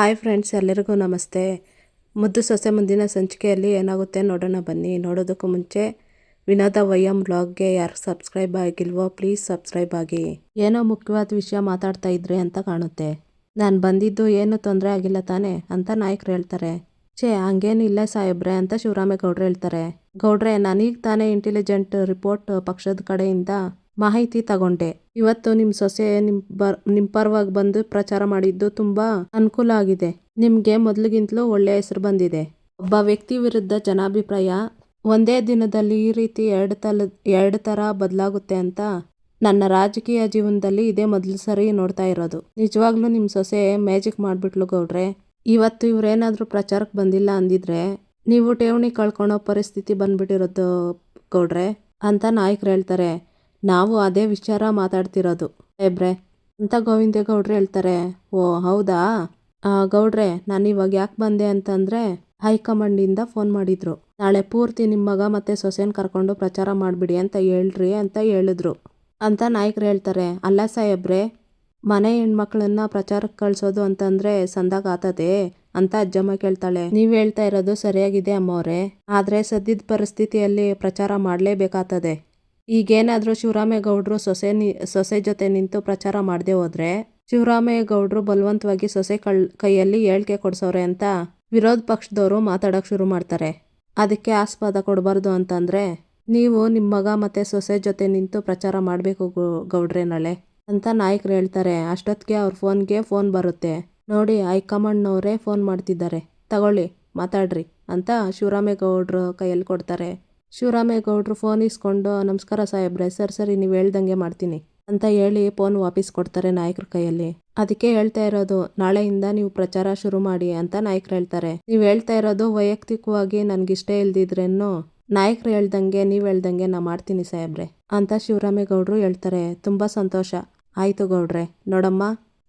Hi friends, ಎಲ್ಲರಿಗೂ ನಮಸ್ತೆ. ಮುದ್ದು ಸೊಸೆ ಮುಂದಿನ ಸಂಚಿಕೆಯಲ್ಲಿ ಏನಾಗುತ್ತೆ ನೋಡೋಣ ಬನ್ನಿ. ನೋಡೋದಕ್ಕೂ ಮುಂಚೆ ವಿನೋದ ವಯ್ಯಂ ಬ್ಲಾಗ್ಗೆ ಯಾರು ಸಬ್ಸ್ಕ್ರೈಬ್ ಆಗಿಲ್ವೋ ಪ್ಲೀಸ್ ಸಬ್ಸ್ಕ್ರೈಬ್ ಆಗಿ. ಏನೋ ಮುಖ್ಯವಾದ ವಿಷಯ ಮಾತಾಡ್ತಾ ಇದ್ರಿ ಅಂತ ಕಾಣುತ್ತೆ. ನಾನು ಬಂದಿದ್ದು ಏನು ತೊಂದರೆ ಆಗಿಲ್ಲ ತಾನೇ ಅಂತ ನಾಯಕರು ಹೇಳ್ತಾರೆ. ಛೇ ಹಂಗೇನಿಲ್ಲ ಸಾಹೇಬ್ರೆ ಅಂತ ಶಿವರಾಮೇಗೌಡರು ಹೇಳ್ತಾರೆ. ಗೌಡ್ರೆ, ನನಗೆ ತಾನೇ ಇಂಟೆಲಿಜೆಂಟ್ ರಿಪೋರ್ಟ್ ಪಕ್ಷದ ಕಡೆಯಿಂದ ಮಾಹಿತಿ ತಗೊಂಡೆ. ಇವತ್ತು ನಿಮ್ಮ ಸೊಸೆ ನಿಮ್ಮ ಬರ್ ನಿಮ್ಮ ಪರವಾಗಿ ಬಂದು ಪ್ರಚಾರ ಮಾಡಿದ್ದು ತುಂಬ ಅನುಕೂಲ ಆಗಿದೆ. ನಿಮಗೆ ಮೊದಲಿಗಿಂತಲೂ ಒಳ್ಳೆಯ ಹೆಸರು ಬಂದಿದೆ. ಒಬ್ಬ ವ್ಯಕ್ತಿ ವಿರುದ್ಧ ಜನಾಭಿಪ್ರಾಯ ಒಂದೇ ದಿನದಲ್ಲಿ ಈ ರೀತಿ ಎರಡು ತಲ, ಎರಡು ಥರ ಬದಲಾಗುತ್ತೆ ಅಂತ ನನ್ನ ರಾಜಕೀಯ ಜೀವನದಲ್ಲಿ ಇದೇ ಮೊದಲು ಸರಿ ನೋಡ್ತಾ ಇರೋದು. ನಿಜವಾಗ್ಲೂ ನಿಮ್ಮ ಸೊಸೆ ಮ್ಯಾಜಿಕ್ ಮಾಡಿಬಿಟ್ಲು ಗೌಡ್ರೆ. ಇವತ್ತು ಇವರೇನಾದರೂ ಪ್ರಚಾರಕ್ಕೆ ಬಂದಿಲ್ಲ ಅಂದಿದ್ರೆ ನೀವು ಠೇವಣಿ ಕಳ್ಕೊಳೋ ಪರಿಸ್ಥಿತಿ ಬಂದ್ಬಿಟ್ಟಿರೋದು ಗೌಡ್ರೆ ಅಂತ ನಾಯಕರು ಹೇಳ್ತಾರೆ. ನಾವು ಅದೇ ವಿಚಾರ ಮಾತಾಡ್ತಿರೋದು. ಸಾಹೇಬ್ರೆ ಅಂತ ಗೋವಿಂದೇಗೌಡ್ರು ಹೇಳ್ತಾರೆ. ಓ, ಹೌದಾ? ಗೌಡ್ರೆ, ನಾನು ಇವಾಗ ಯಾಕೆ ಬಂದೆ ಅಂತಂದರೆ ಹೈಕಮಾಂಡಿಂದ ಫೋನ್ ಮಾಡಿದ್ರು. ನಾಳೆ ಪೂರ್ತಿ ನಿಮ್ಮ ಮಗ ಮತ್ತು ಸೊಸೆನ ಕರ್ಕೊಂಡು ಪ್ರಚಾರ ಮಾಡಿಬಿಡಿ ಅಂತ ಹೇಳ್ರಿ ಅಂತ ಹೇಳಿದ್ರು. ಅಂತ ನಾಯಕರು ಹೇಳ್ತಾರೆ. ಅಲ್ಲ ಸಾಹೇಬ್ರೆ ಮನೆ ಹೆಣ್ಮಕ್ಳನ್ನ ಪ್ರಚಾರಕ್ಕೆ ಕಳಿಸೋದು ಅಂತಂದ್ರೆ ಸಂದಾಗ ಆತದೆ ಅಂತ ಅಜ್ಜಮ್ಮ ಕೇಳ್ತಾಳೆ. ನೀವು ಹೇಳ್ತಾ ಇರೋದು ಸರಿಯಾಗಿದೆ ಅಮ್ಮವ್ರೆ. ಆದರೆ ಸದ್ಯದ ಪರಿಸ್ಥಿತಿಯಲ್ಲಿ ಪ್ರಚಾರ ಮಾಡಲೇಬೇಕಾಗ್ತದೆ ಈಗೇನಾದರೂ ಶಿವರಾಮೇಗೌಡರು ಸೊಸೆ ನಿ, ಸೊಸೆ ಜೊತೆ ನಿಂತು ಪ್ರಚಾರ ಮಾಡದೆ ಹೋದರೆ ಶಿವರಾಮೇಗೌಡರು ಬಲವಂತವಾಗಿ ಸೊಸೆ ಕಳ್, ಕೈಯಲ್ಲಿ ಹೇಳಿಕೆ ಕೊಡ್ಸೋರೆ ಅಂತ ವಿರೋಧ ಪಕ್ಷದವರು ಮಾತಾಡೋಕೆ ಶುರು ಮಾಡ್ತಾರೆ. ಅದಕ್ಕೆ ಆಸ್ಪದ ಕೊಡಬಾರ್ದು ಅಂತಂದರೆ, ನೀವು ನಿಮ್ಮ ಮಗ ಮತ್ತು ಸೊಸೆ ಜೊತೆ ನಿಂತು ಪ್ರಚಾರ ಮಾಡಬೇಕು ಗೌಡ್ರೆ ನಾಳೆ ಅಂತ ನಾಯಕರು ಹೇಳ್ತಾರೆ. ಅಷ್ಟೊತ್ತಿಗೆ ಅವ್ರ ಫೋನ್ಗೆ ಫೋನ್ ಬರುತ್ತೆ. ನೋಡಿ, ಹೈಕಮಾಂಡ್ನವರೇ ಫೋನ್ ಮಾಡ್ತಿದ್ದಾರೆ. ತಗೊಳ್ಳಿ, ಮಾತಾಡ್ರಿ ಅಂತ ಶಿವರಾಮೇಗೌಡರು ಕೈಯಲ್ಲಿ ಕೊಡ್ತಾರೆ. ಶಿವರಾಮೇಗೌಡರು ಫೋನ್ ಇಸ್ಕೊಂಡು, ನಮಸ್ಕಾರ ಸಾಹೇಬ್ರೆ, ಸರ್, ಸರಿ ನೀವು ಹೇಳ್ದಂಗೆ ಮಾಡ್ತೀನಿ ಅಂತ ಹೇಳಿ ಫೋನ್ ವಾಪಸ್ ಕೊಡ್ತಾರೆ ನಾಯಕರ ಕೈಯಲ್ಲಿ. ಅದಕ್ಕೆ ಹೇಳ್ತಾ ಇರೋದು, ನಾಳೆಯಿಂದ ನೀವು ಪ್ರಚಾರ ಶುರು ಮಾಡಿ ಅಂತ ನಾಯಕರು ಹೇಳ್ತಾರೆ. ನೀವು ಹೇಳ್ತಾ ಇರೋದು ವೈಯಕ್ತಿಕವಾಗಿ ನನಗಿಷ್ಟೇ ಇಲ್ದಿದ್ರೇನು? ನಾಯಕರು ಹೇಳ್ದಂಗೆ, ನೀವು ಹೇಳ್ದಂಗೆ ನಾ ಮಾಡ್ತೀನಿ ಸಾಹೇಬ್ರೆ ಅಂತ ಶಿವರಾಮೇಗೌಡರು ಹೇಳ್ತಾರೆ. ತುಂಬ ಸಂತೋಷ. ಆಯಿತು ಗೌಡ್ರೆ, ನೋಡಮ್ಮ,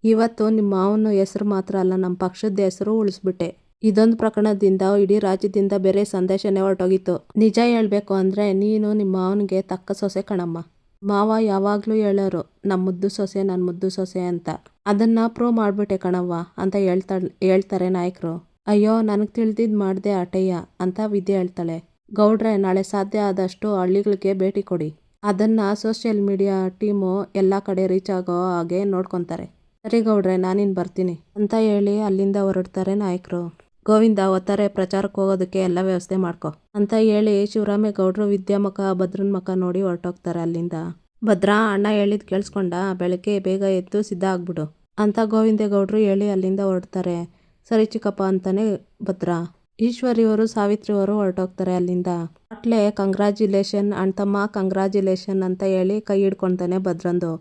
ಇವತ್ತು ನಿಮ್ಮ ಮಾವನ ಹೆಸರು ಮಾತ್ರ ಅಲ್ಲ ನಮ್ಮ ಪಕ್ಷದ ಹೆಸರು ಉಳಿಸ್ಬಿಟ್ಟೆ. ಇದೊಂದು ಪ್ರಕರಣದಿಂದ ಇಡೀ ರಾಜ್ಯದಿಂದ ಬೇರೆ ಸಂದೇಶನೇ ಹೊರಟೋಗಿತ್ತು. ನಿಜ ಹೇಳ್ಬೇಕು ಅಂದರೆ ನೀನು ನಿಮ್ಮ ಮಾವನಿಗೆ ತಕ್ಕ ಸೊಸೆ ಕಣಮ್ಮ. ಮಾವ ಯಾವಾಗಲೂ ಹೇಳೋರು ನಮ್ಮ ಮುದ್ದು ಸೊಸೆ ನನ್ನ ಮುದ್ದು ಸೊಸೆ ಅಂತ. ಅದನ್ನ ಪ್ರೂವ್ ಮಾಡಿಬಿಟ್ಟೆ ಕಣವ್ವ ಅಂತ ಹೇಳ್ತಾ, ಹೇಳ್ತಾರೆ ನಾಯಕರು. ಅಯ್ಯೋ, ನನಗೆ ತಿಳಿದಿದ್ದು ಮಾಡಿದೆ ಅಟಯ್ಯ ಅಂತ ವಿದ್ಯೆ ಹೇಳ್ತಾಳೆ. ಗೌಡ್ರೆ, ನಾಳೆ ಸಾಧ್ಯ ಆದಷ್ಟು ಹಳ್ಳಿಗಳಿಗೆ ಭೇಟಿ ಕೊಡಿ. ಅದನ್ನ ಸೋಷಿಯಲ್ ಮೀಡಿಯಾ ಟೀಮು ಎಲ್ಲ ಕಡೆ ರೀಚ್ ಆಗೋ ಹಾಗೆ ನೋಡ್ಕೊತಾರೆ. ಸರಿ ಗೌಡ್ರೆ, ನಾನಿನ್ ಬರ್ತೀನಿ ಅಂತ ಹೇಳಿ ಅಲ್ಲಿಂದ ಹೊರಡ್ತಾರೆ ನಾಯಕರು. ಗೋವಿಂದ, ಒತ್ತಾರೆ ಪ್ರಚಾರಕ್ಕೆ ಹೋಗೋದಕ್ಕೆ ಎಲ್ಲ ವ್ಯವಸ್ಥೆ ಮಾಡ್ಕೊ ಅಂತ ಹೇಳಿ ಶಿವರಾಮೇಗೌಡರು ವಿದ್ಯಾಮಕ ಭದ್ರನ್ ಮಕ ನೋಡಿ ಹೊರಟೋಗ್ತಾರೆ ಅಲ್ಲಿಂದ. ಭದ್ರಾ ಅಣ್ಣ ಹೇಳಿದ್ ಕೇಳಿಸ್ಕೊಂಡ, ಬೆಳಗ್ಗೆ ಬೇಗ ಎದ್ದು ಸಿದ್ಧ ಆಗ್ಬಿಡು ಅಂತ ಗೋವಿಂದೇಗೌಡರು ಹೇಳಿ ಅಲ್ಲಿಂದ ಹೊರಡ್ತಾರೆ ಸರಿ ಚಿಕ್ಕಪ್ಪ ಅಂತಾನೆ ಭದ್ರಾ. ಈಶ್ವರಿಯವರು, ಸಾವಿತ್ರಿಯವರು ಹೊರಟೋಗ್ತಾರೆ ಅಲ್ಲಿಂದ. ಅಟ್ಲೆ ಅಣ್ಣ ತಮ್ಮ ಕಂಗ್ರ್ಯಾಚುಲೇಷನ್ ಅಂತ ಹೇಳಿ ಕೈ ಹಿಡ್ಕೊಳ್ತಾನೆ ಭದ್ರಂದು.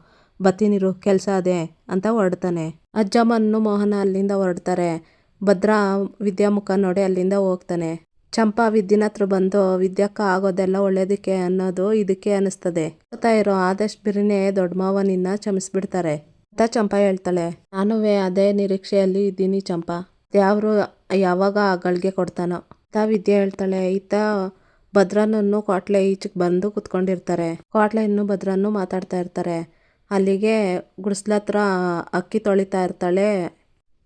ಬತ್ತೀನಿರು ಕೆಲಸ ಅದೇ ಅಂತ ಹೊರಡ್ತಾನೆ. ಅಜ್ಜಮ್ಮನ್ನು ಮೋಹನ ಅಲ್ಲಿಂದ ಹೊರಡ್ತಾರೆ. ಭದ್ರಾ ವಿದ್ಯಾಮುಖ ನೋಡಿ ಅಲ್ಲಿಂದ ಹೋಗ್ತಾನೆ. ಚಂಪಾ ವಿದ್ಯನ ಹತ್ರ ಬಂದು, ವಿದ್ಯಕ್ಕ, ಆಗೋದೆಲ್ಲ ಒಳ್ಳೇದಕ್ಕೆ ಅನ್ನೋದು ಇದಕ್ಕೆ ಅನಿಸ್ತದೆ ಗೊತ್ತಾ ಇರೋ ಆದಷ್ಟು ಬಿರಿನೇ ದೊಡ್ಡ ಮಾವ ನಿನ್ನ ಕ್ಷಮಿಸ್ಬಿಡ್ತಾರೆ. ಅಂತ ಚಂಪಾ ಹೇಳ್ತಾಳೆ. ನಾನುವೇ ಅದೇ ನಿರೀಕ್ಷೆಯಲ್ಲಿ ಇದ್ದೀನಿ ಚಂಪಾ. ದೇವರು ಯಾವಾಗ ಗಳಿಗೆ ಕೊಡ್ತಾನೋ. ಅಂತ ವಿದ್ಯೆ ಹೇಳ್ತಾಳೆ. ಈತ ಭದ್ರನನ್ನು ಕೋಟ್ಲೆ ಈಚೆಗೆ ಬಂದು ಕುತ್ಕೊಂಡಿರ್ತಾರೆ. ಕ್ವಾಟ್ಲೆ ಇನ್ನು ಭದ್ರನ್ನು ಮಾತಾಡ್ತಾ ಇರ್ತಾರೆ. ಅಲ್ಲಿಗೆ ಗುಡಿಸ್ಲತ್ರ ಅಕ್ಕಿ ತೊಳಿತಾ ಇರ್ತಾಳೆ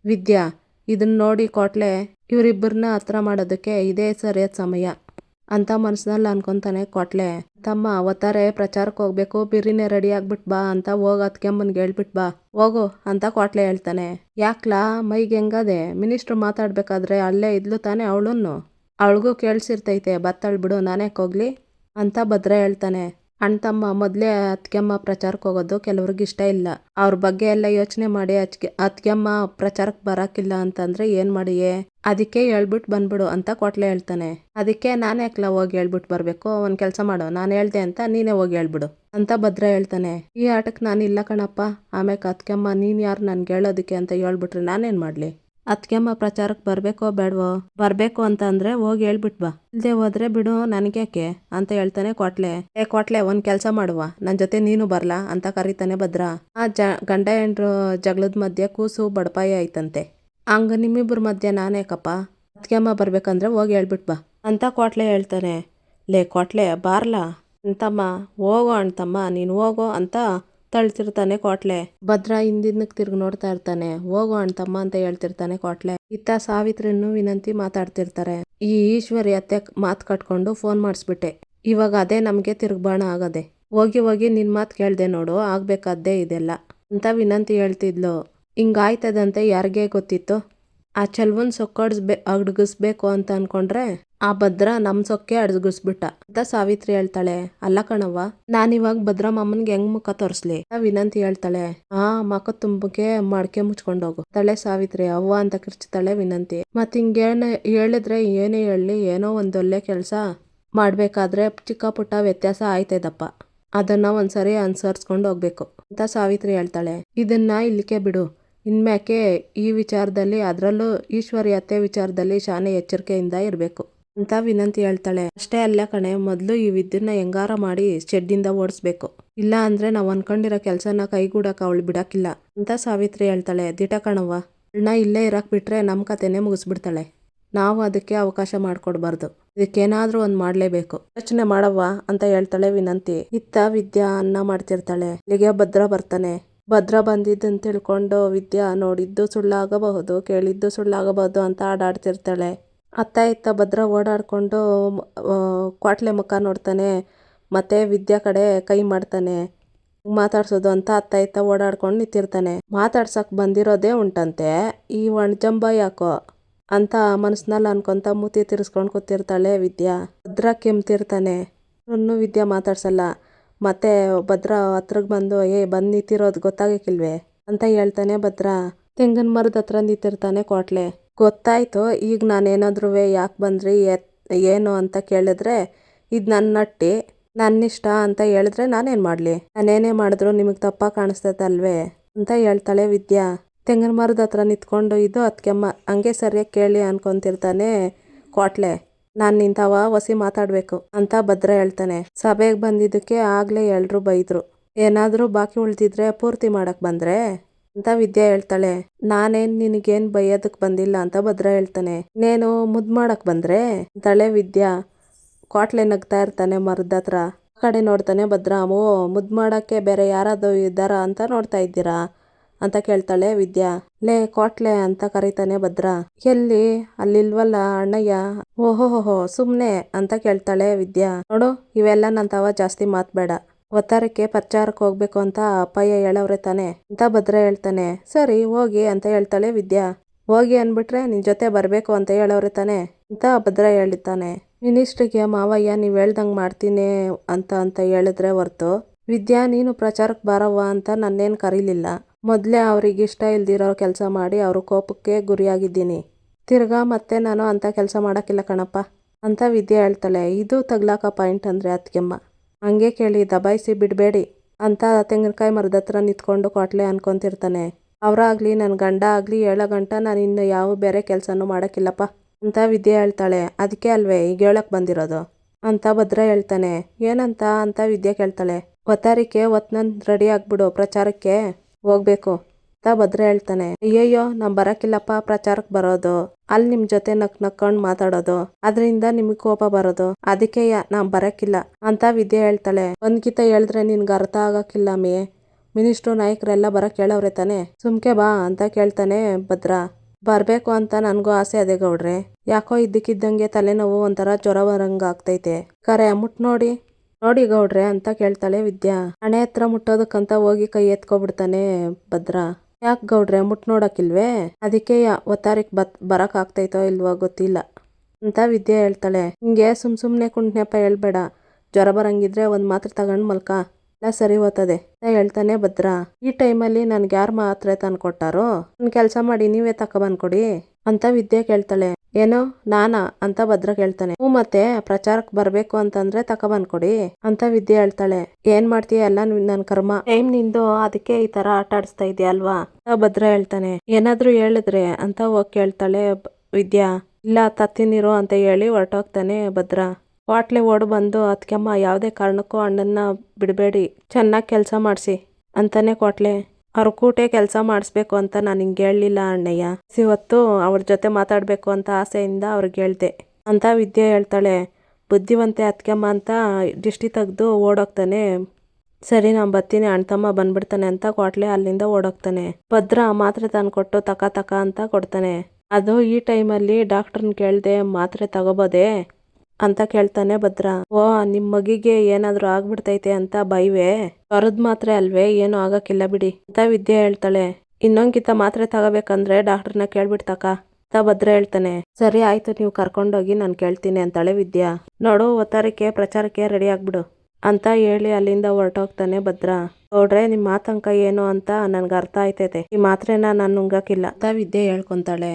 ವಿದ್ಯಾ. ಇದನ್ನ ನೋಡಿ ಕೊಟ್ಲೆ ಇವರಿಬ್ಬರನ್ನ ಹತ್ರ ಮಾಡೋದಕ್ಕೆ ಇದೇ ಸರಿಯಾದ ಸಮಯ. ಅಂತ ಮನಸ್ಸಿನಲ್ಲಿ ಅನ್ಕೊಂತಾನೆ ಕೊಟ್ಲೆ. ತಮ್ಮ ಅವತ್ತಾರೆ ಪ್ರಚಾರಕ್ಕೆ ಹೋಗ್ಬೇಕು, ಬಿರಿನೇ ರೆಡಿ ಆಗ್ಬಿಟ್ ಬಾ ಅಂತ ಹೋಗ್ ಅತ್ಕೆಮ್ಮನ್ಗೆ ಹೇಳ್ಬಿಟ್ ಬಾ. ಹೋಗು ಅಂತ ಕೊಟ್ಲೆ ಹೇಳ್ತಾನೆ. ಯಾಕ್ಲಾ? ಮೈಗೆ ಹೆಂಗದೆ? ಮಿನಿಸ್ಟ್ರು ಮಾತಾಡ್ಬೇಕಾದ್ರೆ ಅಲ್ಲೇ ಇದ್ಲು ತಾನೆ ಅವಳನ್ನು? ಅವಳಿಗೂ ಕೇಳಿಸಿರ್ತೈತೆ ಬತ್ತಳ್ ಬಿಡು ನಾನೇ ಹೋಗ್ಲಿ ಅಂತ ಭದ್ರ ಹೇಳ್ತಾನೆ. ಅಣ್ಣ ತಮ್ಮ ಮೊದಲೇ ಅತ್ಗೆಮ್ಮ ಪ್ರಚಾರಕ್ಕೆ ಹೋಗೋದು ಕೆಲವ್ರಿಗೆ ಇಷ್ಟ ಇಲ್ಲ. ಅವ್ರ ಬಗ್ಗೆ ಎಲ್ಲ ಯೋಚನೆ ಮಾಡಿ ಅಚ್ಗೆ ಅತ್ಗೆಮ್ಮ ಪ್ರಚಾರಕ್ಕೆ ಬರೋಕ್ಕಿಲ್ಲ ಅಂತಂದ್ರೆ ಏನು ಮಾಡಿಯೇ? ಅದಕ್ಕೆ ಹೇಳ್ಬಿಟ್ಟು ಬಂದ್ಬಿಡು ಅಂತ ಕೊಟ್ಲೆ ಹೇಳ್ತಾನೆ. ಅದಕ್ಕೆ ನಾನು ಯಾಕಲ ಹೋಗಿ ಹೇಳ್ಬಿಟ್ಟು ಬರಬೇಕು, ಒಂದು ಕೆಲಸ ಮಾಡು, ನಾನು ಹೇಳ್ದೆ ಅಂತ ನೀನೇ ಹೋಗಿ ಹೇಳ್ಬಿಡು ಅಂತ ಭದ್ರ ಹೇಳ್ತಾನೆ. ಈ ಆಟಕ್ಕೆ ನಾನು ಇಲ್ಲ ಕಣಪ್ಪ. ಆಮೇಲೆ ಅತ್ಕೆಮ್ಮ ನೀನು ಯಾರು ನನ್ಗೆ ಹೇಳೋದಕ್ಕೆ ಅಂತ ಹೇಳ್ಬಿಟ್ರೆ ನಾನೇನು ಮಾಡಲಿ? ಅತ್ಗೆಮ್ಮ ಪ್ರಚಾರಕ್ಕೆ ಬರಬೇಕೋ ಬೇಡವೋ? ಬರಬೇಕು ಅಂತ ಅಂದರೆ ಹೋಗಿ ಹೇಳ್ಬಿಟ್ ಬಾ. ಇಲ್ಲದೆ ಹೋದ್ರೆ ಬಿಡು, ನನಗ್ಯಾಕೆ? ಅಂತ ಹೇಳ್ತಾನೆ ಕೊಟ್ಲೆ ಏ ಕೊಟ್ಲೆ ಒಂದು ಕೆಲಸ ಮಾಡುವ. ನನ್ನ ಜೊತೆ ನೀನು ಬರಲಾ ಅಂತ ಕರೀತಾನೆ ಭದ್ರ. ಆ ಜ, ಗಂಡ ಹೆಂಡ್ರು ಜಗಳದ ಮಧ್ಯೆ ಕೂಸು ಬಡಪಾಯಿ ಆಯ್ತಂತೆ. ಹಂಗ ನಿಮ್ಮಿಬ್ಬರ ಮಧ್ಯೆ ನಾನೇಕಪ್ಪ? ಅತ್ಕೆಮ್ಮ ಬರ್ಬೇಕಂದ್ರೆ ಹೋಗಿ ಹೇಳ್ಬಿಟ್ ಬಾ. ಅಂತ ಕೊಟ್ಲೆ ಹೇಳ್ತಾನೆ. ಲೇ ಕೊಟ್ಲೆ ಬಾರ್ಲಾ? ಅಂತಮ್ಮ, ಹೋಗೋ ಅಣ್ತಮ್ಮ ನೀನು ಹೋಗೋ ಅಂತ ತಳ್ತಿರ್ತಾನೆ ಕೋಟ್ಲೆ. ಭದ್ರ ಹಿಂದಿನಕ್ ತಿರ್ಗಿ ನೋಡ್ತಾ ಇರ್ತಾನೆ. ಅಣ್ಣ ತಮ್ಮ ಅಂತ ಹೇಳ್ತಿರ್ತಾನೆ ಕೋಟ್ಲೆ. ಇತ್ತ ಸಾವಿತ್ರಿನೂ ವಿನಂತಿ ಮಾತಾಡ್ತಿರ್ತಾರೆ. ಈ ಈಶ್ವರಿ ಅತ್ತೆ ಮಾತ್ ಕಟ್ಕೊಂಡು ಫೋನ್ ಮಾಡಿಸ್ಬಿಟ್ಟೆ. ಇವಾಗ ಅದೇ ನಮಗೆ ತಿರ್ಗ್ಬಾಣ ಆಗದೆ. ಹೋಗಿ ಹೋಗಿ ನಿನ್ ಮಾತ್ ಕೇಳ್ದೆ ನೋಡು, ಆಗ್ಬೇಕಾದ್ದೇ ಇದೆಲ್ಲ. ಅಂತ ವಿನಂತಿ ಹೇಳ್ತಿದ್ಲು. ಹಿಂಗಾಯ್ತದಂತೆ ಯಾರಿಗೆ ಗೊತ್ತಿತ್ತು? ಆ ಚೆಲ್ವನ್ ಸೊಕ್ಕಡ್ಸ್ಬೇ ಅಡ್ಗಿಸ್ಬೇಕು ಅಂತ ಅನ್ಕೊಂಡ್ರೆ ಆ ಭದ್ರ ನಮ್ ಸೊಕ್ಕೆ ಅಡ್ಗಿಸ್ಬಿಟ್ಟ. ಅಂತ ಸಾವಿತ್ರಿ ಹೇಳ್ತಾಳೆ, ಅಲ್ಲ ಕಣವ್ವ ನಾನಿವಾಗ ಭದ್ರ ಮಾಮನ್ಗೆ ಹೆಂಗ್ ಮುಖ ತೋರಿಸ್ಲಿ? ವಿನಂತಿ ಹೇಳ್ತಾಳೆ ಆ ಮಕ ತುಂಬಕ್ಕೆ ಮಡ್ಕೆ ಮುಚ್ಕೊಂಡೋಗು. ತಳೆ ಸಾವಿತ್ರಿ, ಅವ್ವ ಅಂತ ಕಿರ್ಚ್ತಾಳೆ ವಿನಂತಿ. ಮತ್ ಹಿಂಗೇನ ಹೇಳಿದ್ರೆ ಏನೇ ಹೇಳಲಿ, ಏನೋ ಒಂದೊಳ್ಳೆ ಕೆಲ್ಸ ಮಾಡ್ಬೇಕಾದ್ರೆ ಚಿಕ್ಕ ಪುಟ್ಟ ವ್ಯತ್ಯಾಸ ಆಯ್ತದಪ್ಪ ಅದನ್ನ ಒಂದ್ಸರಿ ಅನ್ಸರ್ಸ್ಕೊಂಡು ಹೋಗ್ಬೇಕು. ಅಂತ ಸಾವಿತ್ರಿ ಹೇಳ್ತಾಳೆ, ಇದನ್ನ ಇಲ್ಲಿಗೆ ಬಿಡು. ಇನ್ಮ್ಯಾಕೆ ಈ ವಿಚಾರದಲ್ಲಿ, ಅದರಲ್ಲೂ ಈಶ್ವರ್ಯತೆ ವಿಚಾರದಲ್ಲಿ ಶಾನೆ ಎಚ್ಚರಿಕೆಯಿಂದ ಇರಬೇಕು. ಅಂತ ವಿನಂತಿ ಹೇಳ್ತಾಳೆ. ಅಷ್ಟೇ ಅಲ್ಲ ಕಣೆ, ಮೊದಲು ಈ ವಿದ್ಯುನ್ನ ಹೆಂಗಾರ ಮಾಡಿ ಶೆಡ್ಡಿಂದ ಓಡಿಸ್ಬೇಕು. ಇಲ್ಲ ಅಂದ್ರೆ ನಾವು ಅನ್ಕೊಂಡಿರೋ ಕೆಲಸನ ಕೈಗೂಡಕ್ಕೆ ಅವಳು ಬಿಡಕ್ಕಿಲ್ಲ ಅಂತ ಸಾವಿತ್ರಿ ಹೇಳ್ತಾಳೆ. ದಿಟ ಕಣವ್ವ, ಅಣ್ಣ ಇಲ್ಲೇ ಇರಕ್ ಬಿಟ್ರೆ ನಮ್ಮ ಕತೆನೇ ಮುಗಿಸ್ಬಿಡ್ತಾಳೆ. ನಾವು ಅದಕ್ಕೆ ಅವಕಾಶ ಮಾಡ್ಕೊಡ್ಬಾರ್ದು. ಇದಕ್ಕೇನಾದ್ರೂ ಒಂದ್ ಮಾಡ್ಲೇಬೇಕು. ಯೋಚನೆ ಮಾಡವ್ವ ಅಂತ ಹೇಳ್ತಾಳೆ ವಿನಂತಿ. ಇತ್ತ ವಿದ್ಯಾ ಅನ್ನ ಮಾಡ್ತಿರ್ತಾಳೆ. ಇಲ್ಲಿಗೆ ಭದ್ರ ಬರ್ತಾನೆ. ಭದ್ರ ಬಂದಿದ್ದನ್ ತಿಳ್ಕೊಂಡು ವಿದ್ಯಾ ನೋಡಿದ್ದು ಸುಳ್ಳಾಗಬಹುದು, ಕೇಳಿದ್ದು ಸುಳ್ಳಾಗಬಹುದು ಅಂತ ಆಡಾಡ್ತಿರ್ತಾಳೆ. ಅತ್ತ, ಇತ್ತ ಭದ್ರ ಓಡಾಡ್ಕೊಂಡು ಕ್ವಾಟ್ಲೆ ಮುಖ ನೋಡ್ತಾನೆ, ಮತ್ತೆ ವಿದ್ಯಾ ಕಡೆ ಕೈ ಮಾಡ್ತಾನೆ. ಮಾತಾಡ್ಸೋದು ಅಂತ ಅತ್ತ, ಇತ್ತ ಓಡಾಡ್ಕೊಂಡು ನಿಂತಿರ್ತಾನೆ. ಮಾತಾಡ್ಸಕ್ ಬಂದಿರೋದೇ ಉಂಟಂತೆ. ಈ ಒಣ್ಜಂಬ ಯಾಕೋ? ಅಂತ ಮನಸ್ನಲ್ಲಿ ಅನ್ಕೊಂತ ಮೂತಿ ತಿರ್ಸ್ಕೊಂಡು ಕೂತಿರ್ತಾಳೆ ವಿದ್ಯಾ. ಭದ್ರ ಕೆಮ್ತಿರ್ತಾನೆ. ಇನ್ನು ವಿದ್ಯಾ ಮಾತಾಡ್ಸಲ್ಲ. ಮತ್ತೆ ಭದ್ರ ಹತ್ರಕ್ಕೆ ಬಂದು, ಏ, ಬಂದು ನಿಂತಿರೋದು ಗೊತ್ತಾಗಕ್ಕಿಲ್ವೇ ಅಂತ ಹೇಳ್ತಾನೆ ಭದ್ರ. ತೆಂಗಿನ ಮರದ ಹತ್ರ ನಿಂತಿರ್ತಾನೆ ಕೋಟ್ಲೆ ಗೊತ್ತಾಯ್ತು. ಈಗ ನಾನೇನಾದ್ರೂ ಯಾಕೆ ಬಂದ್ರಿ? ಏನು ಅಂತ ಕೇಳಿದ್ರೆ, ಇದು ನನ್ನ ನಟ್ಟಿ, ನನ್ನಿಷ್ಟ ಅಂತ ಹೇಳಿದ್ರೆ ನಾನೇನು ಮಾಡಲಿ? ನಾನೇನೇ ಮಾಡಿದ್ರು ನಿಮಗೆ ತಪ್ಪ ಕಾಣಿಸ್ತದಲ್ವೇ ಅಂತ ಹೇಳ್ತಾಳೆ ವಿದ್ಯಾ. ತೆಂಗಿನ ಮರದ ಹತ್ರ ನಿಂತ್ಕೊಂಡು ಇದು ಅದಕ್ಕೆಮ್ಮ ಹಂಗೆ ಸರಿಯಾಗಿ ಕೇಳಿ ಅನ್ಕೊಂತಿರ್ತಾನೆ ಕೋಟ್ಲೆ ನಾನು ನಿಂತವ ವಸಿ ಮಾತಾಡಬೇಕು ಅಂತ ಭದ್ರ ಹೇಳ್ತಾನೆ. ಸಭೆಗೆ ಬಂದಿದ್ದಕ್ಕೆ ಆಗಲೇ ಎಲ್ಲರೂ ಬೈದರು. ಏನಾದರೂ ಬಾಕಿ ಉಳಿದಿದ್ರೆ ಪೂರ್ತಿ ಮಾಡೋಕೆ ಬಂದ್ರೆ? ಅಂತ ವಿದ್ಯಾ ಹೇಳ್ತಾಳೆ. ನಾನೇನ್ ನಿನಗೇನ್ ಬೈಯೋದಕ್ ಬಂದಿಲ್ಲ ಅಂತ ಭದ್ರ ಹೇಳ್ತಾನೆ. ನೇನು ಮುದ್ದು ಮಾಡಕ್ ಬಂದ್ರೆ? ಅಂತಾಳೆ ವಿದ್ಯಾ. ಕ್ವಾಟ್ಲೆ ನಗ್ತಾ ಇರ್ತಾನೆ ಮರದ ಹತ್ರ ಕಡೆ ನೋಡ್ತಾನೆ ಭದ್ರ ಓ ಮುದ್ದು ಮಾಡಕ್ಕೆ ಬೇರೆ ಯಾರಾದ್ರು ಇದ್ದಾರ ಅಂತ ನೋಡ್ತಾ ಇದ್ದೀರಾ? ಅಂತ ಕೇಳ್ತಾಳೆ ವಿದ್ಯಾ. ಲೇ ಕೋಟ್ಲೆ ಅಂತ ಕರೀತಾನೆ ಭದ್ರ. ಎಲ್ಲಿ? ಅಲ್ಲಿಲ್ವಲ್ಲ ಅಣ್ಣಯ್ಯ? ಓಹೋಹೋ ಸುಮ್ನೆ ಅಂತ ಕೇಳ್ತಾಳೆ ವಿದ್ಯಾ. ನೋಡು, ಇವೆಲ್ಲ ನನ್ ತವ ಜಾಸ್ತಿ ಮಾತ್ಬೇಡ. ಒತ್ತಾರಕ್ಕೆ ಪ್ರಚಾರಕ್ಕೆ ಹೋಗ್ಬೇಕು ಅಂತ ಅಪ್ಪಯ್ಯ ಹೇಳವ್ರೆ ತಾನೆ. ಅಂತ ಭದ್ರ ಹೇಳ್ತಾನೆ. ಸರಿ, ಹೋಗಿ ಅಂತ ಹೇಳ್ತಾಳೆ ವಿದ್ಯಾ. ಹೋಗಿ ಅಂದ್ಬಿಟ್ರೆ ನಿನ್ ಜೊತೆ ಬರ್ಬೇಕು ಅಂತ ಹೇಳವ್ರೆ ತಾನೆ, ಅಂತ ಭದ್ರ ಹೇಳ್ತಾನೆ ಮಿನಿಸ್ಟ್ರಿಗೆ, ಮಾವಯ್ಯ, ನೀವ್ ಹೇಳ್ದಂಗ್ ಮಾಡ್ತೀನಿ ಅಂತ ಅಂತ ಹೇಳಿದ್ರೆ ಹೊರ್ತು, ವಿದ್ಯಾ, ನೀನು ಪ್ರಚಾರಕ್ಕೆ ಬಾರವ್ವ ಅಂತ ನನ್ನೇನು ಕರೀಲಿಲ್ಲ. ಮೊದಲೇ ಅವ್ರಿಗೆ ಇಷ್ಟ ಇಲ್ದಿರೋ ಕೆಲಸ ಮಾಡಿ ಅವ್ರ ಕೋಪಕ್ಕೆ ಗುರಿಯಾಗಿದ್ದೀನಿ. ತಿರ್ಗಾ ಮತ್ತೆ ನಾನು ಅಂತ ಕೆಲಸ ಮಾಡೋಕ್ಕಿಲ್ಲ ಕಣಪ್ಪ, ಅಂತ ವಿದ್ಯೆ ಹೇಳ್ತಾಳೆ. ಇದು ತಗ್ಲಾಕ ಪಾಯಿಂಟ್ ಅಂದರೆ ಅತ್ಗೆಮ್ಮ. ಹಂಗೆ ಕೇಳಿ ದಬಾಯಿಸಿ ಬಿಡಬೇಡಿ ಅಂತ ತೆಂಗಿನಕಾಯಿ ಮರದ ಹತ್ರ ನಿಂತ್ಕೊಂಡು ಕೊಟ್ಲೆ ಅನ್ಕೊಂತಿರ್ತಾನೆ. ಅವರಾಗ್ಲಿ ನನ್ನ ಗಂಡ ಆಗಲಿ ಹೇಳೋ ಗಂಟ ನಾನು ಇನ್ನು ಯಾವ ಬೇರೆ ಕೆಲಸನೂ ಮಾಡೋಕ್ಕಿಲ್ಲಪ್ಪ ಅಂತ ವಿದ್ಯೆ ಹೇಳ್ತಾಳೆ. ಅದಕ್ಕೆ ಅಲ್ವೇ, ಈಗ ಹೇಳಕ್ ಬಂದಿರೋದು? ಅಂತ ಭದ್ರ ಹೇಳ್ತಾನೆ. ಏನಂತ ಅಂತ ವಿದ್ಯೆ ಕೇಳ್ತಾಳೆ. ಒತ್ತಾರಿಕೆ ಒತ್ತನ ರೆಡಿ ಆಗ್ಬಿಡು ಪ್ರಚಾರಕ್ಕೆ. ಹೋಗ್ಬೇಕು. ಅಂತ ಭದ್ರ ಹೇಳ್ತಾನೆ, ಅಯ್ಯಯ್ಯೋ ನಾ ಬರಕಿಲ್ಲಪ್ಪ, ಪ್ರಚಾರಕ್ ಬರೋದು. ಅಲ್ಲಿ ನಿಮ್ ಜೊತೆ ನಕ್ ನಕ್ಕೊಂಡ್ ಮಾತಾಡೋದು. ಅದರಿಂದ ನಿಮಗೆ ಕೋಪ ಬರೋದು. ಅದಕ್ಕೆ ನಾ ಬರಕ್ಕಿಲ್ಲ ಅಂತ ವಿದ್ಯೆ ಹೇಳ್ತಾಳೆ. ಒಂದ್ಕಿತ ಹೇಳಿದ್ರೆ ನಿನ್ಗೆ ಅರ್ಥ ಆಗಕ್ಕಿಲ್ಲ ಮೇ. ಮಿನಿಸ್ಟ್ರು, ನಾಯಕರೆಲ್ಲ ಬರಕ್ ಹೇಳವ್ರೆ ತಾನೆ. ಸುಮ್ಕೆ ಬಾ ಅಂತ ಕೇಳ್ತಾನೆ ಭದ್ರ. ಬರ್ಬೇಕು ಅಂತ ನನಗೂ ಆಸೆ ಅದೇ ಗೌಡ್ರೆ. ಯಾಕೋ ಇದ್ದಕ್ಕಿದ್ದಂಗೆ ತಲೆನೋವು ಒಂಥರ ಜ್ವರ ಬರಂಗ ಆಗ್ತೈತೆ ಕರೆ, ಮುಟ್ ನೋಡಿ. ನೋಡಿ ಗೌಡ್ರೆ ಅಂತ ಕೇಳ್ತಾಳೆ ವಿದ್ಯಾ. ಹಣೆ ಹತ್ರ ಮುಟ್ಟೋದಕ್ಕಂತ ಹೋಗಿ ಕೈ ಎತ್ಕೊಬಿಡ್ತಾನೆ ಭದ್ರ. ಯಾಕೆ ಗೌಡ್ರೆ ಮುಟ್ ನೋಡಕ್ಕಿಲ್ವೇ? ಅದಕ್ಕೆ ಒತ್ತಾರಿಕ್ ಬತ್, ಬರಕ್ ಆಗ್ತೈತೋ ಇಲ್ವೋ ಗೊತ್ತಿಲ್ಲ. ಅಂತ ವಿದ್ಯೆ ಹೇಳ್ತಾಳೆ. ಹಿಂಗೆ ಸುಮ್ ಸುಮ್ನೆ ಕುಂಟ್ನೆಪ್ಪ ಹೇಳ್ಬೇಡ. ಜ್ವರ ಬರಂಗಿದ್ರೆ ಒಂದ್ ಮಾತ್ರೆ ತಗೊಂಡ್ ಮಲ್ಕ. ಎಲ್ಲ ಸರಿ ಹೋಗ್ತದೆ ಅಂತ ಹೇಳ್ತಾನೆ ಭದ್ರ. ಈ ಟೈಮಲ್ಲಿ ನನ್ಗೆ ಯಾರು ಮಾತ್ರೆ ತಂದ್ಕೊಟ್ಟಾರೋ? ನನ್ ಕೆಲಸ ಮಾಡಿ ನೀವೇ ತಕೊಬಂದ್ಕೊಡಿ ಅಂತ ವಿದ್ಯೆ ಕೇಳ್ತಾಳೆ. ಏನೋ ನಾನಾ ಅಂತ ಭದ್ರ ಕೇಳ್ತಾನೆ ಹ್ಞೂ ಮತ್ತೆ ಪ್ರಚಾರಕ್ಕೆ ಬರ್ಬೇಕು ಅಂತಂದ್ರೆ ತಕ ಬಂದ್ಕೊಡಿ ಅಂತ ವಿದ್ಯೆ ಹೇಳ್ತಾಳೆ. ಏನ್ ಮಾಡ್ತೀಯ ಎಲ್ಲ ನನ್ ಕರ್ಮ. ಟೈಮ್ ನಿಂದು ಅದಕ್ಕೆ ಈ ತರ ಆಟ ಆಡಿಸ್ತಾ ಇದೆಯಾ ಅಲ್ವಾ? ಭದ್ರ ಹೇಳ್ತಾನೆ. ಏನಾದ್ರೂ ಹೇಳಿದ್ರೆ ಅಂತ ಹೋಗಿ ಕೇಳ್ತಾಳೆ ವಿದ್ಯಾ. ಇಲ್ಲ, ತತ್ತಿನಿರು ಅಂತ ಹೇಳಿ ಹೊರಟೋಗ್ತಾನೆ ಭದ್ರ. ವಾಟ್ಲೆ ಓಡ್ ಬಂದು ಅತ್ಕಮ್ಮ ಯಾವುದೇ ಕಾರಣಕ್ಕೂ ಅಣ್ಣನ್ನ ಬಿಡಬೇಡಿ. ಚೆನ್ನಾಗಿ ಕೆಲಸ ಮಾಡಿಸಿ. ಅಂತಾನೆ ಕೊಟ್ಲೆ ಅವ್ರ ಕೂಟೆ ಕೆಲಸ ಮಾಡಿಸ್ಬೇಕು ಅಂತ ನಾನು ಹಿಂಗೆ ಹೇಳಲಿಲ್ಲ ಅಣ್ಣಯ್ಯ. ಇವತ್ತು ಅವ್ರ ಜೊತೆ ಮಾತಾಡಬೇಕು ಅಂತ ಆಸೆಯಿಂದ ಅವ್ರಿಗೆ ಹೇಳ್ದೆ. ಅಂತ ವಿದ್ಯೆ ಹೇಳ್ತಾಳೆ. ಬುದ್ಧಿವಂತೆ ಅತ್ಕಮ್ಮ ಅಂತ ದಿಷ್ಟಿ ತೆಗೆದು ಓಡೋಗ್ತಾನೆ. ಸರಿ, ನಾನು ಬರ್ತೀನಿ ಅಣ್ತಮ್ಮ ಬಂದ್ಬಿಡ್ತಾನೆ ಅಂತ ಕೊಟ್ಲೆ ಅಲ್ಲಿಂದ ಓಡೋಗ್ತಾನೆ. ಭದ್ರ ಮಾತ್ರೆ ತಂದ್ಕೊಟ್ಟು ತಕ ತಕ ಅಂತ ಕೊಡ್ತಾನೆ. ಅದು ಈ ಟೈಮಲ್ಲಿ ಡಾಕ್ಟರ್ನ ಕೇಳಿದೆ, ಮಾತ್ರೆ ತಗೋಬೋದೇ? ಅಂತ ಕೇಳ್ತಾನೆ ಭದ್ರ. ಓ ನಿಮ್ಮ ಮಗಿಗೆ ಏನಾದರೂ ಆಗ್ಬಿಡ್ತೈತೆ ಅಂತ ಬೈವೆ? ಹೊರದ್ ಮಾತ್ರೆ ಅಲ್ವೇ? ಏನು ಆಗಕ್ಕಿಲ್ಲ ಬಿಡಿ. ಅಂತ ವಿದ್ಯೆ ಹೇಳ್ತಾಳೆ. ಇನ್ನೊಂದ್ಕಿತ ಮಾತ್ರೆ ತಗೋಬೇಕಂದ್ರೆ ಡಾಕ್ಟರ್ನ ಕೇಳ್ಬಿಡ್ತಕ್ಕ ತಕ ಅಂತ ಭದ್ರ ಹೇಳ್ತಾನೆ. ಸರಿ ಆಯ್ತು, ನೀವು ಕರ್ಕೊಂಡೋಗಿ ನಾನು ಕೇಳ್ತೀನಿ ಅಂತಾಳೆ ವಿದ್ಯಾ. ನೋಡು ಒತ್ತಾರಕ್ಕೆ ಪ್ರಚಾರಕ್ಕೆ ರೆಡಿ ಆಗ್ಬಿಡು ಅಂತ ಹೇಳಿ ಅಲ್ಲಿಂದ ಹೊರಟೋಗ್ತಾನೆ ಭದ್ರ. ನೋಡ್ರೆ ನಿಮ್ಮ ಆತಂಕ ಏನು ಅಂತ ನನ್ಗೆ ಅರ್ಥ ಆಯ್ತೈತೆ. ಈ ಮಾತ್ರೆನ ನಾನು ನುಂಗಕ್ಕಿಲ್ಲ. ಅಂತ ವಿದ್ಯೆ ಹೇಳ್ಕೊಂತಾಳೆ.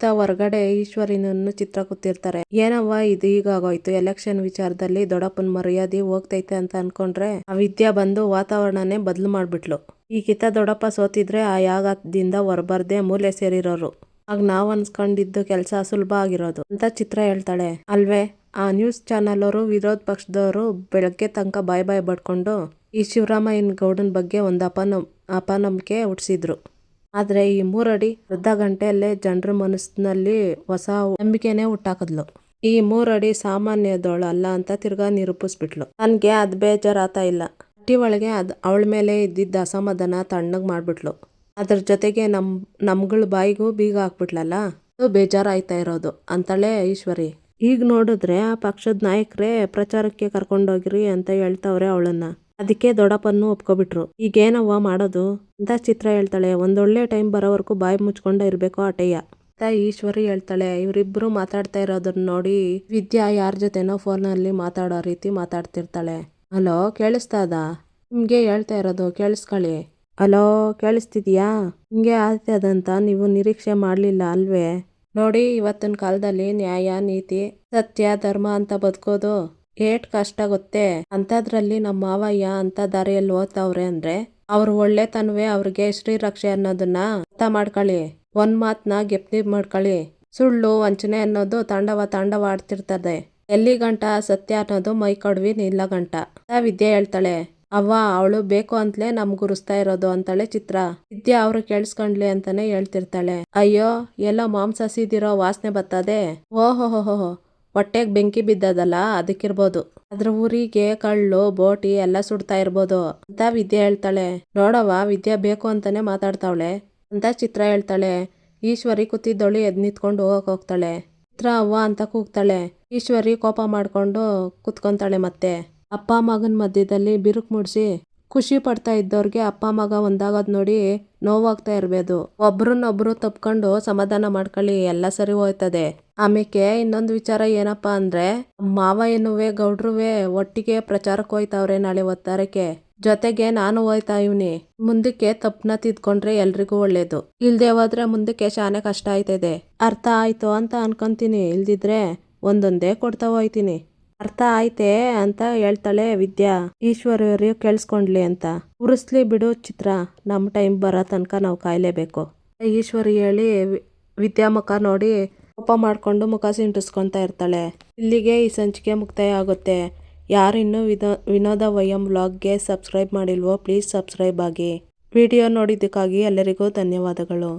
ಇತ್ತ ಹೊರಗಡೆ ಈಶ್ವರಿನನ್ನು ಚಿತ್ರ ಕೂತಿರ್ತಾರೆ ಏನವ್ವ ಇದು ಹೀಗಾಗೋಯ್ತು? ಎಲೆಕ್ಷನ್ ವಿಚಾರದಲ್ಲಿ ದೊಡ್ಡಪ್ಪನ ಮರ್ಯಾದೆ ಹೋಗ್ತೈತೆ ಅಂತ ಅನ್ಕೊಂಡ್ರೆ ಆ ವಿದ್ಯಾ ಬಂದು ವಾತಾವರಣನೇ ಬದ್ಲು ಮಾಡ್ಬಿಟ್ಲು. ಈ ಕಿತ್ತ ದೊಡಪ್ಪ ಸೋತಿದ್ರೆ ಆ ಯಾಗದಿಂದ ಹೊರಬರ್ದೆ ಮೂಲೆ ಸೇರಿರೋರು. ಆಗ ನಾವ್ ಅನ್ಸ್ಕೊಂಡಿದ್ದು ಕೆಲಸ ಸುಲಭ ಆಗಿರೋದು ಅಂತ ಚಿತ್ರ ಹೇಳ್ತಾಳೆ. ಅಲ್ವೇ, ಆ ನ್ಯೂಸ್ ಚಾನೆಲ್ ಅವರು, ವಿರೋಧ ಪಕ್ಷದವರು ಬೆಳಗ್ಗೆ ತನಕ ಬಾಯ್ ಬಾಯ್ ಬಡ್ಕೊಂಡು ಈ ಶಿವರಾಮಯ್ಯನ ಗೌಡನ ಬಗ್ಗೆ ಒಂದು ಅಪನ, ಅಪನಂಬಿಕೆ ಹುಟ್ಟಿಸಿದ್ರು ಆದ್ರೆ ಈ ಮೂರಡಿ ಅರ್ಧ ಗಂಟೆಯಲ್ಲೇ ಜನರ ಮನಸ್ಸಿನಲ್ಲಿ ಹೊಸ ನಂಬಿಕೆನೇ ಹುಟ್ಟಾಕದ್ಲು. ಈ ಮೂರಡಿ ಸಾಮಾನ್ಯದವಳು ಅಲ್ಲ ಅಂತ ತಿರ್ಗಾ ನಿರೂಪಿಸ್ಬಿಟ್ಲು. ನನಗೆ ಅದ್ ಬೇಜಾರಾತ ಇಲ್ಲ. ಹಟ್ಟಿ ಒಳಗೆ ಅದ್ ಅವಳ ಮೇಲೆ ಇದ್ದಿದ್ದ ಅಸಮಾಧಾನ ತಣ್ಣಗ್ ಮಾಡ್ಬಿಟ್ಲು. ಅದ್ರ ಜೊತೆಗೆ ನಮ್, ನಮ್ಗಳ ಬಾಯಿಗೂ ಬೀಗ ಹಾಕ್ಬಿಟ್ಲಲ್ಲ? ಅದು ಬೇಜಾರಾಯ್ತಾ ಇರೋದು ಅಂತಳೆ ಈಶ್ವರಿ. ಈಗ ನೋಡಿದ್ರೆ ಆ ಪಕ್ಷದ ನಾಯಕರೇ ಪ್ರಚಾರಕ್ಕೆ ಕರ್ಕೊಂಡೋಗಿರಿ ಅಂತ ಹೇಳ್ತಾವ್ರೆ ಅವಳನ್ನ. ಅದಕ್ಕೆ ದೊಡ್ಡಪ್ಪನ್ನು ಒಪ್ಕೊಬಿಟ್ರು. ಈಗೇನವ್ವ ಮಾಡೋದು? ಅಂತ ಚಿತ್ರ ಹೇಳ್ತಾಳೆ. ಒಂದೊಳ್ಳೆ ಟೈಮ್ ಬರೋವರೆಗೂ ಬಾಯಿ ಮುಚ್ಕೊಂಡ ಇರಬೇಕು ಆಟಯ್ಯ ಅಂತ ಈಶ್ವರಿ ಹೇಳ್ತಾಳೆ. ಇವರಿಬ್ರು ಮಾತಾಡ್ತಾ ಇರೋದನ್ನ ನೋಡಿ ವಿದ್ಯಾ ಯಾರ ಜೊತೆನೋ ಫೋನಲ್ಲಿ ಮಾತಾಡೋ ರೀತಿ ಮಾತಾಡ್ತಿರ್ತಾಳೆ. ಹಲೋ ಕೇಳಿಸ್ತಾದ ನಿಮಗೆ ಹೇಳ್ತಾ ಇರೋದು ಕೇಳಿಸ್ಕೊಳ್ಳಿ. ಹಲೋ, ಕೇಳಿಸ್ತಿದ್ಯಾ? ಹಿಂಗೆ ಆಗ್ತದಂತ ನೀವು ನಿರೀಕ್ಷೆ ಮಾಡಲಿಲ್ಲ ಅಲ್ವೇ? ನೋಡಿ ಇವತ್ತಿನ ಕಾಲದಲ್ಲಿ ನ್ಯಾಯ, ನೀತಿ, ಸತ್ಯ, ಧರ್ಮ ಅಂತ ಬದುಕೋದು. ಏಟ್ ಕಷ್ಟ ಗೊತ್ತೇ? ಅಂತದ್ರಲ್ಲಿ ನಮ್ಮ ಮಾವಯ್ಯ ಅಂತ ದಾರಿಯಲ್ಲಿ ಓದ್ತಾವ್ರೆ ಅಂದ್ರೆ ಅವ್ರ ಒಳ್ಳೆತನವೇ ಅವ್ರಿಗೆ ಶ್ರೀರಕ್ಷೆ ಅನ್ನೋದನ್ನ ಅರ್ಥ ಮಾಡ್ಕೊಳ್ಳಿ. ಒಂದ್ ಮಾತ್ನ ಗೆಪ್ತಿ ಮಾಡ್ಕೊಳ್ಳಿ. ಸುಳ್ಳು, ವಂಚನೆ ಅನ್ನೋದು ತಾಂಡವ ತಾಂಡವ ಆಡ್ತಿರ್ತದೆ. ಎಲ್ಲಿ ಗಂಟ ಸತ್ಯ ಅನ್ನೋದು ಮೈ ಕಡ್ವಿ ನಿಲ್ಲ ಗಂಟ. ವಿದ್ಯೆ ಹೇಳ್ತಾಳೆ. ಅವ್ವ, ಅವಳು ಬೇಕು ಅಂತಲೇ ನಮ್ ಗುರುಸ್ತಾ ಇರೋದು ಅಂತಾಳೆ ಚಿತ್ರ. ವಿದ್ಯೆ ಅವ್ರು ಕೇಳಿಸ್ಕೊಂಡ್ಲಿ ಅಂತಾನೆ ಹೇಳ್ತಿರ್ತಾಳೆ. ಅಯ್ಯೋ, ಎಲ್ಲ ಮಾಂಸ ಸೀದಿರೋ ವಾಸನೆ ಬರ್ತದೆ. ಓಹೋ ಹೋ ಹೊಟ್ಟೆಗ್ ಬೆಂಕಿ ಬಿದ್ದದಲ್ಲ, ಅದಕ್ಕಿರ್ಬೋದು. ಅದ್ರ ಊರಿಗೆ ಕಳ್ಳು, ಬೋಟಿ ಎಲ್ಲ ಸುಡ್ತಾ ಇರ್ಬೋದು. ಅಂತ ವಿದ್ಯೆ ಹೇಳ್ತಾಳೆ. ನೋಡವ್ವ, ವಿದ್ಯೆ ಬೇಕು ಅಂತಾನೆ ಮಾತಾಡ್ತಾವಳೆ. ಅಂತ ಚಿತ್ರ ಹೇಳ್ತಾಳೆ. ಈಶ್ವರಿ ಕೂತಿದ್ದವಳು ಎದ್ ನಿಂತ್ಕೊಂಡು ಹೋಗಕ್ ಹೋಗ್ತಾಳೆ. ಚಿತ್ರ ಅವ್ವ ಅಂತ ಕೂಗ್ತಾಳೆ. ಈಶ್ವರಿ ಕೋಪ ಮಾಡ್ಕೊಂಡು ಕುತ್ಕೊಂತಾಳೆ ಮತ್ತೆ. ಅಪ್ಪ ಮಗನ ಮಧ್ಯದಲ್ಲಿ ಬಿರುಕು ಮೂಡಿಸಿ ಖುಷಿ ಪಡ್ತಾ ಇದ್ದವ್ರಿಗೆ ಅಪ್ಪ ಮಗ ಒಂದಾಗೋದ್ ನೋಡಿ ನೋವಾಗ್ತಾ ಇರ್ಬೋದು. ಒಬ್ರನ್ನೊಬ್ರು ತಪ್ಕೊಂಡು ಸಮಾಧಾನ ಮಾಡ್ಕೊಳ್ಳಿ, ಎಲ್ಲ ಸರಿ ಹೋಯ್ತದೆ. ಆಮೇಲೆ ಇನ್ನೊಂದು ವಿಚಾರ ಏನಪ್ಪಾ ಅಂದ್ರೆ ಮಾವಯ್ಯನುವೆ ಗೌಡ್ರುವೆ ಒಟ್ಟಿಗೆ ಪ್ರಚಾರಕ್ಕೆ ಹೋಯ್ತಾವ್ರೆ ನಾಳೆ ಒತ್ತಾರಕ್ಕೆ. ಜೊತೆಗೆ ನಾನು ಹೋಯ್ತಾ ಇವ್ನಿ. ಮುಂದಕ್ಕೆ ತಪ್ಪನ ತಿದ್ಕೊಂಡ್ರೆ ಎಲ್ರಿಗೂ ಒಳ್ಳೇದು. ಇಲ್ದೆ ಹೋದ್ರೆ ಮುಂದಕ್ಕೆ ಶಾನೆ ಕಷ್ಟ ಆಯ್ತದೆ. ಅರ್ಥ ಆಯ್ತು ಅಂತ ಅನ್ಕೊಂತೀನಿ. ಇಲ್ದಿದ್ರೆ ಒಂದೊಂದೇ ಕೊಡ್ತಾ ಹೋಯ್ತೀನಿ. ಅರ್ಥ ಆಯ್ತೆ ಅಂತ ಹೇಳ್ತಾಳೆ ವಿದ್ಯಾ. ಈಶ್ವರಿಯವರು ಕೇಳಿಸ್ಕೊಂಡ್ಲಿ ಅಂತ. ಉರಿಸ್ಲಿ ಬಿಡು ಚಿತ್ರ. ನಮ್ಮ ಟೈಮ್ ಬರೋ ತನಕ ನಾವು ಕಾಯ್ಲೇಬೇಕು. ಈಶ್ವರಿ ಹೇಳಿ ವಿ- ವಿದ್ಯಾ ಮುಖ ನೋಡಿ ಕೋಪ ಮಾಡಿಕೊಂಡು ಮುಖ ಸಿಂಟಿಸ್ಕೊತಾ ಇರ್ತಾಳೆ. ಇಲ್ಲಿಗೆ ಈ ಸಂಚಿಕೆ ಮುಕ್ತಾಯ ಆಗುತ್ತೆ ಯಾರು ಇನ್ನೂ ವಿನೋ, ವಿನೋದ ವಯಂ ವ್ಲಾಗ್ಗೆ ಸಬ್ಸ್ಕ್ರೈಬ್ ಮಾಡಿಲ್ವೋ, ಪ್ಲೀಸ್ ಸಬ್ಸ್ಕ್ರೈಬ್ ಆಗಿ. ವಿಡಿಯೋ ನೋಡಿದ್ದಕ್ಕಾಗಿ ಎಲ್ಲರಿಗೂ ಧನ್ಯವಾದಗಳು.